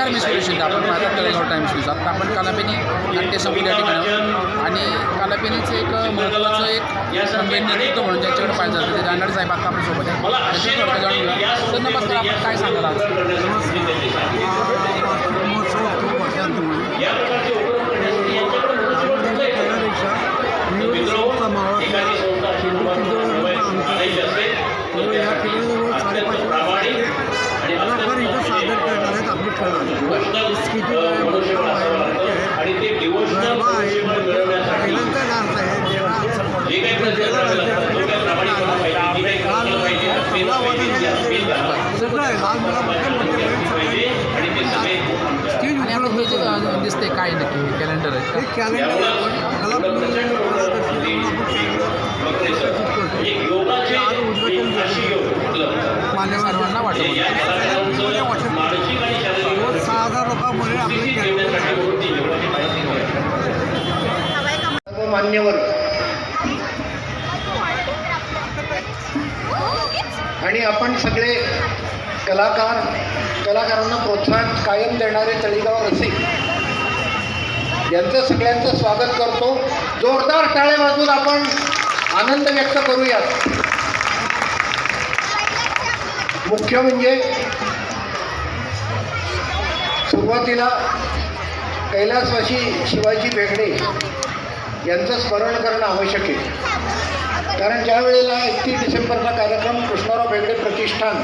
नमस्कार मी सुरेश शिंदे आपण माझा तळेगाव टाइम्स न्यूज आता आपण कालापेनी नाट्यसंकुल या ठिकाणी आणि कालापेनीचं एक महत्त्वाचं एक म्हणजे नेतृत्व म्हणून ज्यांच्याकडे पाहिजे जातं ते जाणार साहेब आता आपल्यासोबत आहे त्याची थोडक्यात जाणून घेऊया नमस्कार. आपण काय सांगाल आज? दिसते काय नक्की कॅलेंडर आहे कॅलेंडर सर्वांना वाटत सहा हजार लोकांमुळे आपले मान्यवर आणि आपण सगळे कलाकार कलाकारांना प्रोत्साहन कायम देणारे तळीगाव रसिक. यांचं सगळ्यांचं स्वागत करतो. जोरदार टाळे वाजून आपण आनंद व्यक्त करूयात. मुख्य म्हणजे सुरुवातीला कैलासवासी शिवाजी भेगडे यांचं स्मरण करणं आवश्यक आहे. कारण ज्या वेळेला एकतीस डिसेंबरचा कार्यक्रम कृष्णराव बेगडे प्रतिष्ठान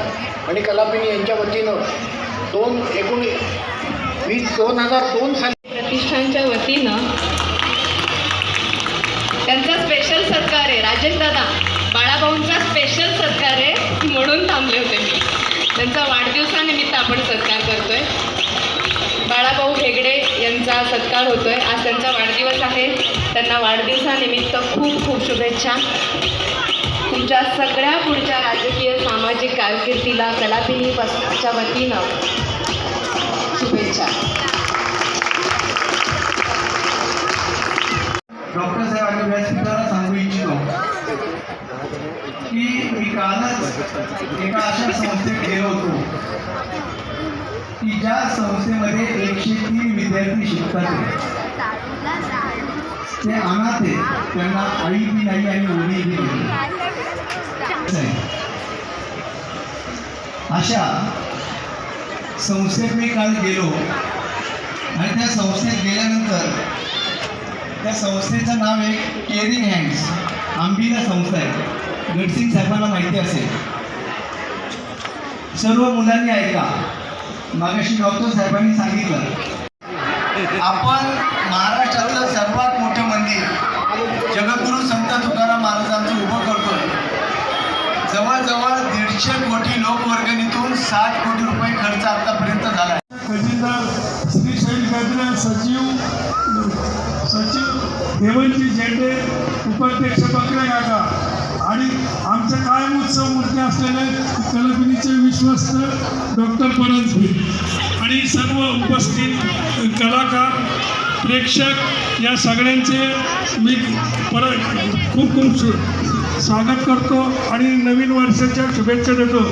आणि कलापिनी यांच्या वतीनं दोन एकूण वीस दोन हजार दोन साली प्रतिष्ठानच्या वतीनं त्यांचा स्पेशल सत्कार आहे. राजेश दादा बाळाभाऊंचा स्पेशल सत्कार आहे म्हणून थांबले होते मी. त्यांचा वाढदिवसानिमित्त आपण सत्कार करतोय. त्यांचा सत्कार होतोय. आज त्यांचा वाढदिवस आहे. त्यांना वाढदिवसानिमित्त खूप खूप शुभेच्छा. तुमच्या सगळ्या पुढच्या राजकीय सामाजिक कारकिर्दीला कलापिनी च्या वतीनं शुभेच्छा. डॉक्टर साहेबांनी व्यासपीठाला सांगू इच्छितो. की मी कालच एका अशा संस्थेत गेलो होतो की ज्या संस्थेमध्ये एकशे तीन विद्यार्थी शिकतात. ते अनाथे त्यांना आई बी नाही आणि ओढी बी नाही अशा संस्थेत मी काल गेलो आणि त्या संस्थेत गेल्यानंतर त्या संस्थेचं नाव आहे केअरिंग हँड्स आंबीला संस्था आहे. गडसिंग साहेबांना माहिती असेल. सर्व मुलांनी ऐका. मागाशी डॉक्टर साहेबांनी सांगितलं. आपण महाराष्ट्रातलं सर्वात मोठं मंदिर जगगुरु संत तुकाराम महाराजांचं उभं करतोय. जवळजवळ दीडशे कोटी लोकवर्गणीतून सात कोटी रुपये खर्च आतापर्यंत झाला आहे तहसीलदार श्री शैल सचिव. सचिव हेमंतजी झेंडे उपाध्यक्ष बकरे काका आणि आमचे कायम उत्सव मूर्ती असलेले कलापिनीचे विश्वस्त डॉक्टर परांजपे आणि सर्व उपस्थित कलाकार प्रेक्षक या सगळ्यांचे मी परत खूप खूप स्वागत करतो आणि नवीन वर्षाच्या शुभेच्छा देतो.